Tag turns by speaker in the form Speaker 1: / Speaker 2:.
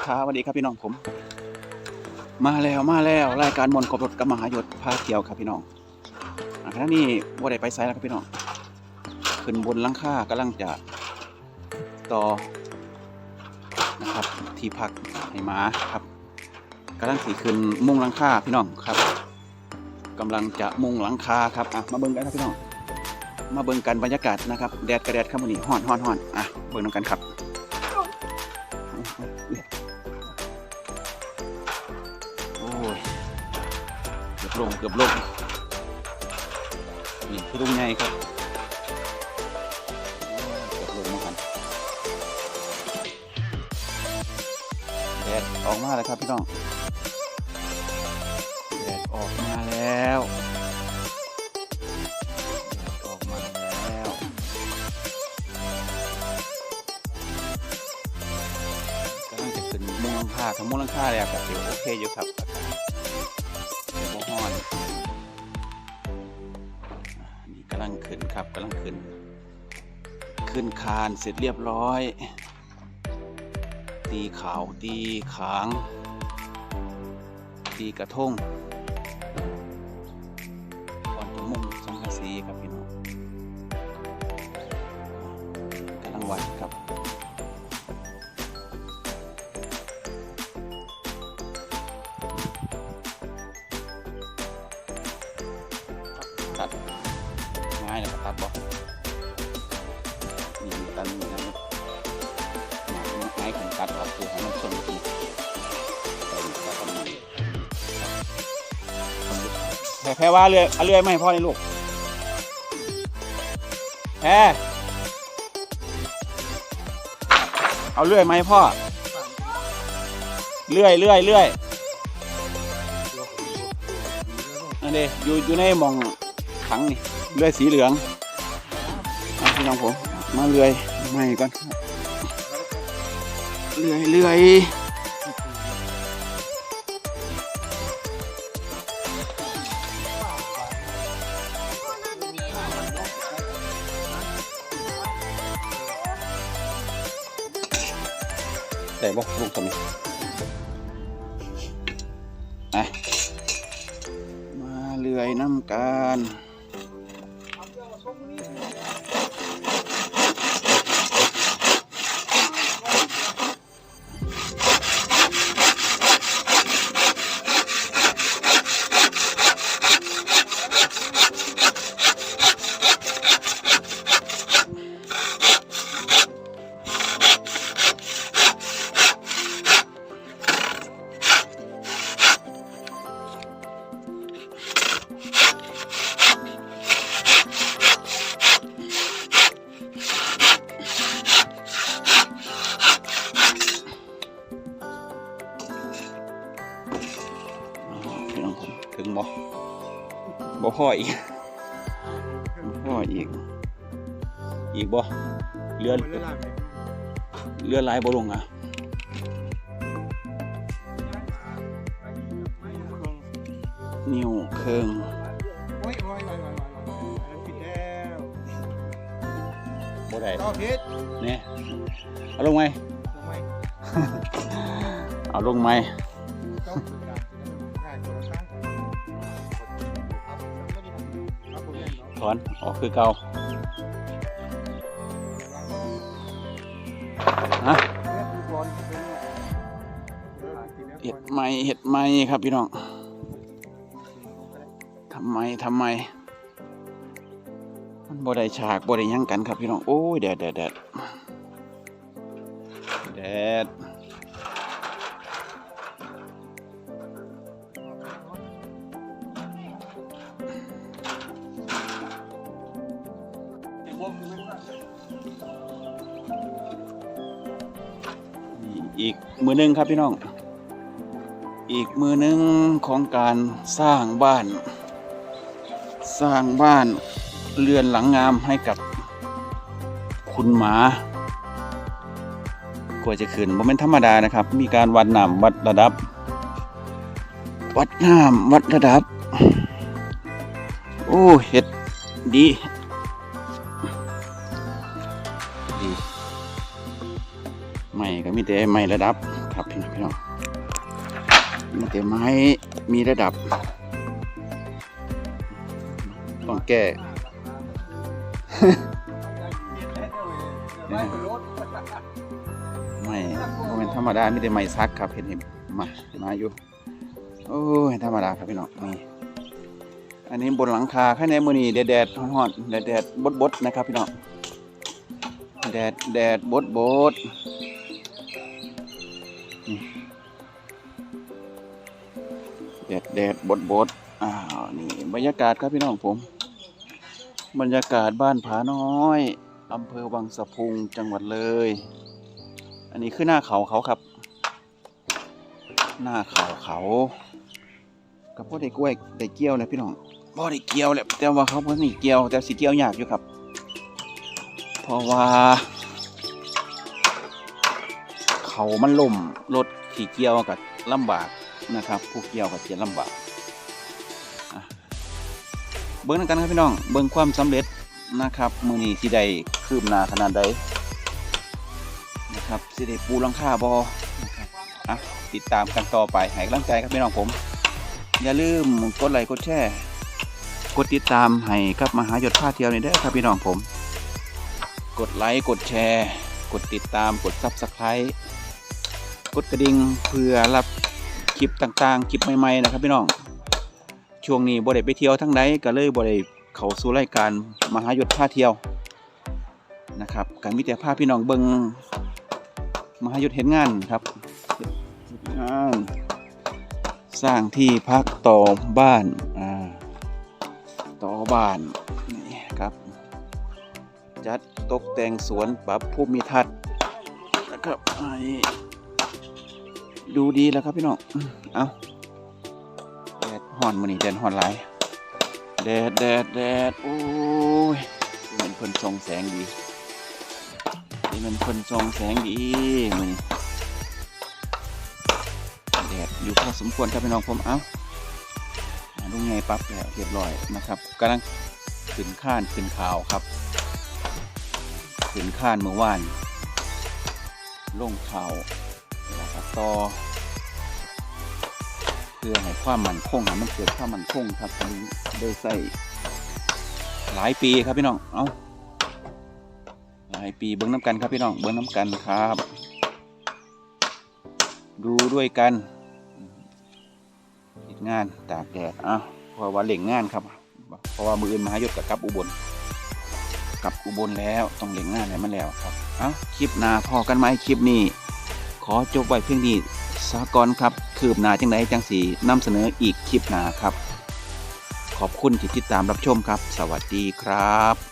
Speaker 1: ครับสวัสดีครับพี่น้องผม มาแล้วมาแล้วรายการมนต์กบรถกับมหายศพาเที่ยวครับพี่น้องอ่าครั้งนี้ว่าได้ไปไซแล้วครับพี่น้องขึ้นบนหลังคากำลังจะต่อนะครับ ที่พักให้หมาครับกำลังสีขึ้นมุ่งหลังคาพี่น้องครับกำลังจะมุ่งหลังคาครับอะมาเบิ่งกันครับพี่น้อง มาเบิ่งกันบรรยากาศนะครับแดดกระแดดครับวันนี้ฮ้อนฮ้อนฮ้อนอะเบิ่งนำกันครับ โอ้ยเกือบลงเกือบลงนี่คือลุงใหญ่ครับเกือบลงมากันแดดออกมาแล้วครับพี่น้องแดดออกมาแล้วาทั้งมุงหลังคาแล้วก็ถือโอเคอยู่ครับเดี๋ยวบ่ฮ้อนนี่กำลังขึ้นครับกำลังขึ้น ขึ้นคานเสร็จเรียบร้อย ตีขาวตีขาง ตีกระทงก่อนจะมุ่งสังกะสีครับพี่น้องกำลังวัดครับัดง่ายเลยครับตัดบอกนี่มันตัดนี่นะครับมามันง่ายของตัดออกคือให้มันชนกันแต่นี่ก็ทำนี่แพ้ว่าเรื่อยเอาเรื่อยไหมาให้พ่อในลูกแพ้เอาเรื่อยไหมพ่อเรื่อยเรื่อยเรื่อยอันนี้อยู่อยู่ในหมอง ถังนี่เลื่อยสีเหลืองพี่น้องผมมาเลื่อยไม่ก่อนครับเลื่อยเลื่อยแต่บอกลูกตรงนี้อะมาเลื่อยน้ำกัน บ่พ่ออีกพ่ออีก อีกบ่เรือเรือลายบ่ลงอะนิ้วเครื่อง
Speaker 2: โอ้ยโอ้ยโอ้ยโอ้ยโอ้ยอันนั้นผิดแล้ว
Speaker 1: บ่ได้
Speaker 2: ผิด
Speaker 1: เนี่ยเอาลงไหมเอาลงไหม ถอนออกคือเก่าฮะ
Speaker 2: เห็
Speaker 1: ดไหมเห็ดไหมครับพี่น้องทำไมทำไม มันบ่ได้ฉากบ่ได้ยังกันครับพี่น้อง โอ้ยแดดแดดแดดแดด อีกมือหนึงครับพี่น้อง อีกมือหนึงของการสร้างบ้าน สร้างบ้านเรือนหลังงามให้กับคุณหมากว่าจะขึ้นโมเมนธรรมดานะครับ มีการวัดน้ำวัดระดับ วัดน้ำวัดระดับ โอ้เห็ดดี แต่ไม่ระดับครับพี่น้องพี่น้องมีแต่ไม้มีระดับ ต้องแก้ไม่เป็นธรรมดาไม่ได้ไม้ซักครับเห็นเห็นมามาอยู่โอ้ยธรรมดาครับพี่น้องนี่อันนี้บนหลังคาข้างในมือนี่แดดแดดร้อนๆแดดแดดบดบดๆนะครับพี่น้องแดดแดดบดบด ดดแดดบดบดอ้าวนี่บรรยากาศครับพี่น้องผม บรรยากาศบ้านผาน้อยอำเภอวังสะพุงจังหวัดเลย อันนี้คือหน้าเขาเขาครับ หน้าเขาเขากับพ่อได้กล้วยได้เกี่ยวเลยพี่น้องพ่อได้เกี่ยวแหละแต่ว่าเขาพ่นี่เกี่ยวแต่สิเกี่ยวยากอยู่ครับ เพราะว่า เขามันล่มรถขี่เกี่ยวกับลำบาก นะครับ ผู้เกี่ยวกับเจียนลำบากเบิ้งนกันครับพี่น้อง เบิ้งความสำเร็จนะครับ มือนี้สิได้คืบหน้าขนาดใดนะครับสิได้ปูลังคาบอนะครับอะติดตามกันต่อไปให้กำลังใจครับพี่น้องผม อย่าลืมกดไลค์กดแชร์กดติดตามให้กับมหาหยศพาเที่ยวนี่เด้ครับพี่น้องผม กดไลค์กดแชร์ กดติดตามกดซับสไครต์กดกระดิ่งเพื่อรับ คลิปต่างๆคลิปใหม่ๆนะครับพี่น้อง ช่วงนี้บ่ได้ไปเที่ยวทั้งใดก็เลยบ่ได้เขาสู่รายการมหายศพาเที่ยวนะครับการมีแต่พาพี่น้องเบิ่งมหายศเห็นงานครับเฮ็ดงานสร้างที่พักต่อบ้านอ่าต่อบ้านนี่ครับจัดตกแต่งสวนปรับภูมิทัศน์นะครับอันนี้ ดูดีแล้วครับพี่น้อง เอาแดดห่อนมันนี่แดดห่อนหลายแดดแดดแดดโอ้ยมันคนทรงแสงดีนี่มันคนทรงแสงดีมันนี่แดดอยู่พอสมควรครับพี่น้องผม เอาลุงไงปั๊บแล้วเรียบร้อยนะครับกำลังขึ้นข้านขึ้นข่าวครับขึ้นข้านเมื่อวานลงข่าว ต่อเพื่อให้ความมั่นคงให้มันเกิดความมั่นคงครับอันนี้ได้ใส่หลายปีครับพี่น้องเอาหลายปีเบิ้งน้ำกันครับพี่น้องเบิ้งน้ำกันครับ ดูด้วยกันติดงานตากแดดเอ้าเพราะว่าเล่งงานครับเพราะว่ามืออื่นมหายศกับกับอุบลกับอุบลแล้วต้องเล่งงานอะไรมาแล้วครับ เอ้าคลิปหน้าพอกันไหมคลิปนี้ ขอจบไว้เพียงนี้สากอนครับ คืบหน้าจังไดจังสีนำเสนออีกคลิปหน้าครับ ขอบคุณที่ติดตามรับชมครับ สวัสดีครับ